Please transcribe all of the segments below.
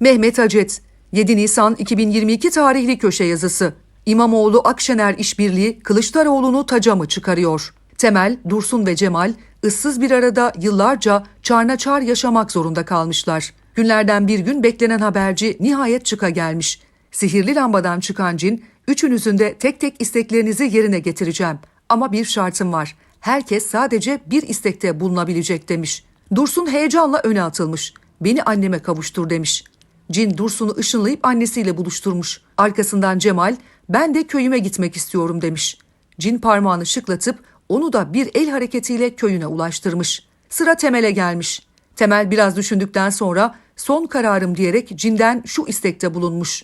Mehmet Acet, 7 Nisan 2022 tarihli köşe yazısı. İmamoğlu Akşener işbirliği Kılıçdaroğlu'nu taca mı çıkarıyor? Temel, Dursun ve Cemal ıssız bir arada yıllarca çarnaçar yaşamak zorunda kalmışlar. Günlerden bir gün beklenen haberci nihayet çıka gelmiş. Sihirli lambadan çıkan cin, üçünüzün de tek tek isteklerinizi yerine getireceğim. Ama bir şartım var. Herkes sadece bir istekte bulunabilecek demiş. Dursun heyecanla öne atılmış. Beni anneme kavuştur demiş. Cin Dursun'u ışınlayıp annesiyle buluşturmuş. Arkasından Cemal, ben de köyüme gitmek istiyorum demiş. Cin parmağını şıklatıp onu da bir el hareketiyle köyüne ulaştırmış. Sıra Temel'e gelmiş. Temel biraz düşündükten sonra son kararım diyerek cinden şu istekte bulunmuş.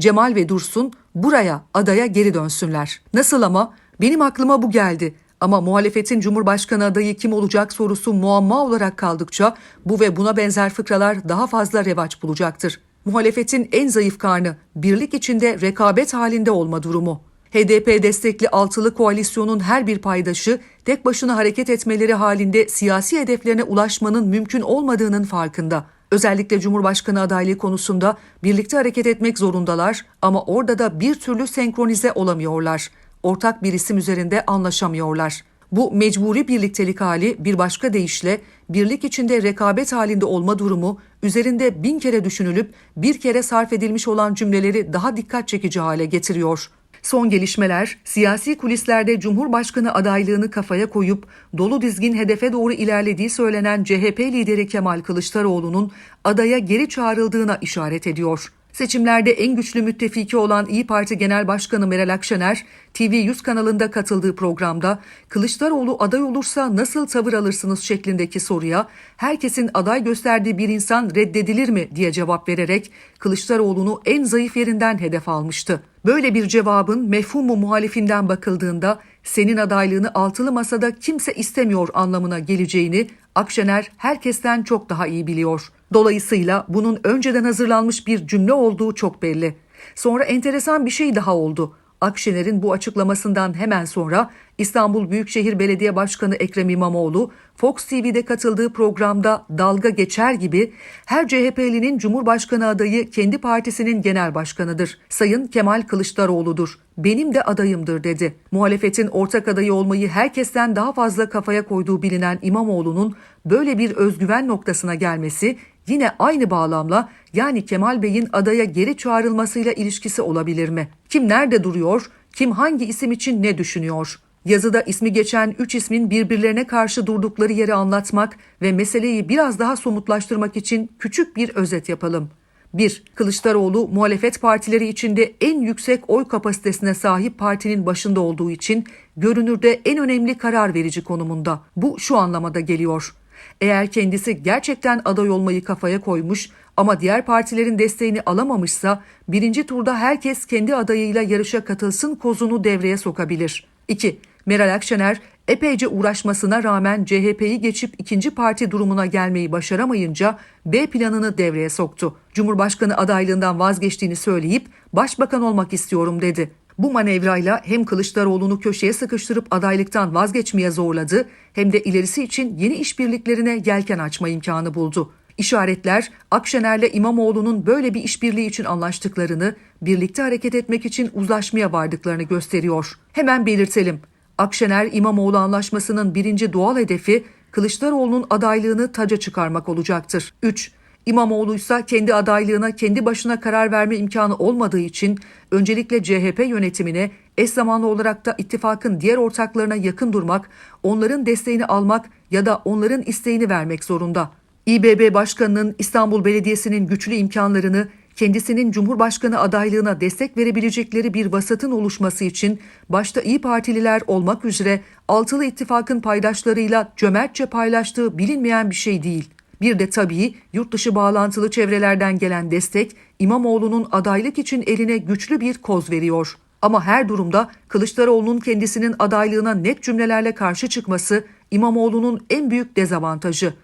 Cemal ve Dursun buraya, adaya geri dönsünler. Nasıl ama? Benim aklıma bu geldi. Ama muhalefetin Cumhurbaşkanı adayı kim olacak sorusu muamma olarak kaldıkça bu ve buna benzer fıkralar daha fazla revaç bulacaktır. Muhalefetin en zayıf karnı birlik içinde rekabet halinde olma durumu. HDP destekli altılı koalisyonun her bir paydaşı tek başına hareket etmeleri halinde siyasi hedeflerine ulaşmanın mümkün olmadığının farkında. Özellikle Cumhurbaşkanı adaylığı konusunda birlikte hareket etmek zorundalar ama orada da bir türlü senkronize olamıyorlar. Ortak bir isim üzerinde anlaşamıyorlar. Bu mecburi birliktelik hali bir başka deyişle birlik içinde rekabet halinde olma durumu üzerinde bin kere düşünülüp bir kere sarf edilmiş olan cümleleri daha dikkat çekici hale getiriyor. Son gelişmeler siyasi kulislerde Cumhurbaşkanı adaylığını kafaya koyup dolu dizgin hedefe doğru ilerlediği söylenen CHP lideri Kemal Kılıçdaroğlu'nun adaya geri çağrıldığına işaret ediyor. Seçimlerde en güçlü müttefiki olan İyi Parti Genel Başkanı Meral Akşener, TV100 kanalında katıldığı programda Kılıçdaroğlu aday olursa nasıl tavır alırsınız şeklindeki soruya herkesin aday gösterdiği bir insan reddedilir mi diye cevap vererek Kılıçdaroğlu'nu en zayıf yerinden hedef almıştı. Böyle bir cevabın mefhumu muhalifinden bakıldığında senin adaylığını altılı masada kimse istemiyor anlamına geleceğini Akşener herkesten çok daha iyi biliyor. Dolayısıyla bunun önceden hazırlanmış bir cümle olduğu çok belli. Sonra enteresan bir şey daha oldu. Akşener'in bu açıklamasından hemen sonra İstanbul Büyükşehir Belediye Başkanı Ekrem İmamoğlu Fox TV'de katıldığı programda dalga geçer gibi her CHP'linin Cumhurbaşkanı adayı kendi partisinin genel başkanıdır. Sayın Kemal Kılıçdaroğlu'dur. Benim de adayımdır dedi. Muhalefetin ortak adayı olmayı herkesten daha fazla kafaya koyduğu bilinen İmamoğlu'nun böyle bir özgüven noktasına gelmesi yine aynı bağlamla yani Kemal Bey'in adaya geri çağrılmasıyla ilişkisi olabilir mi? Kim nerede duruyor? Kim hangi isim için ne düşünüyor? Yazıda ismi geçen üç ismin birbirlerine karşı durdukları yeri anlatmak ve meseleyi biraz daha somutlaştırmak için küçük bir özet yapalım. 1. Kılıçdaroğlu muhalefet partileri içinde en yüksek oy kapasitesine sahip partinin başında olduğu için görünürde en önemli karar verici konumunda. Bu şu anlamada geliyor. Eğer kendisi gerçekten aday olmayı kafaya koymuş ama diğer partilerin desteğini alamamışsa birinci turda herkes kendi adayıyla yarışa katılsın kozunu devreye sokabilir. 2. Meral Akşener epeyce uğraşmasına rağmen CHP'yi geçip ikinci parti durumuna gelmeyi başaramayınca B planını devreye soktu. Cumhurbaşkanı adaylığından vazgeçtiğini söyleyip başbakan olmak istiyorum dedi. Bu manevrayla hem Kılıçdaroğlu'nu köşeye sıkıştırıp adaylıktan vazgeçmeye zorladı hem de ilerisi için yeni işbirliklerine yelken açma imkanı buldu. İşaretler Akşener'le İmamoğlu'nun böyle bir işbirliği için anlaştıklarını, birlikte hareket etmek için uzlaşmaya vardıklarını gösteriyor. Hemen belirtelim. Akşener İmamoğlu anlaşmasının birinci doğal hedefi Kılıçdaroğlu'nun adaylığını taca çıkarmak olacaktır. 3. İmamoğlu ise kendi adaylığına kendi başına karar verme imkanı olmadığı için öncelikle CHP yönetimine eş zamanlı olarak da ittifakın diğer ortaklarına yakın durmak, onların desteğini almak ya da onların isteğini vermek zorunda. İBB Başkanı'nın İstanbul Belediyesi'nin güçlü imkanlarını kendisinin Cumhurbaşkanı adaylığına destek verebilecekleri bir vasatın oluşması için başta İyi Partililer olmak üzere altılı ittifakın paydaşlarıyla cömertçe paylaştığı bilinmeyen bir şey değil. Bir de tabii yurt dışı bağlantılı çevrelerden gelen destek İmamoğlu'nun adaylık için eline güçlü bir koz veriyor. Ama her durumda Kılıçdaroğlu'nun kendisinin adaylığına net cümlelerle karşı çıkması İmamoğlu'nun en büyük dezavantajı.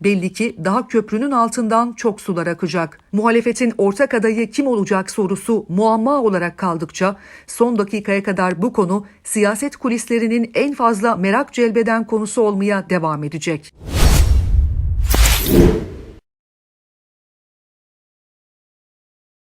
Belli ki daha köprünün altından çok sular akacak. Muhalefetin ortak adayı kim olacak sorusu muamma olarak kaldıkça son dakikaya kadar bu konu siyaset kulislerinin en fazla merak celbeden konusu olmaya devam edecek. Thank you.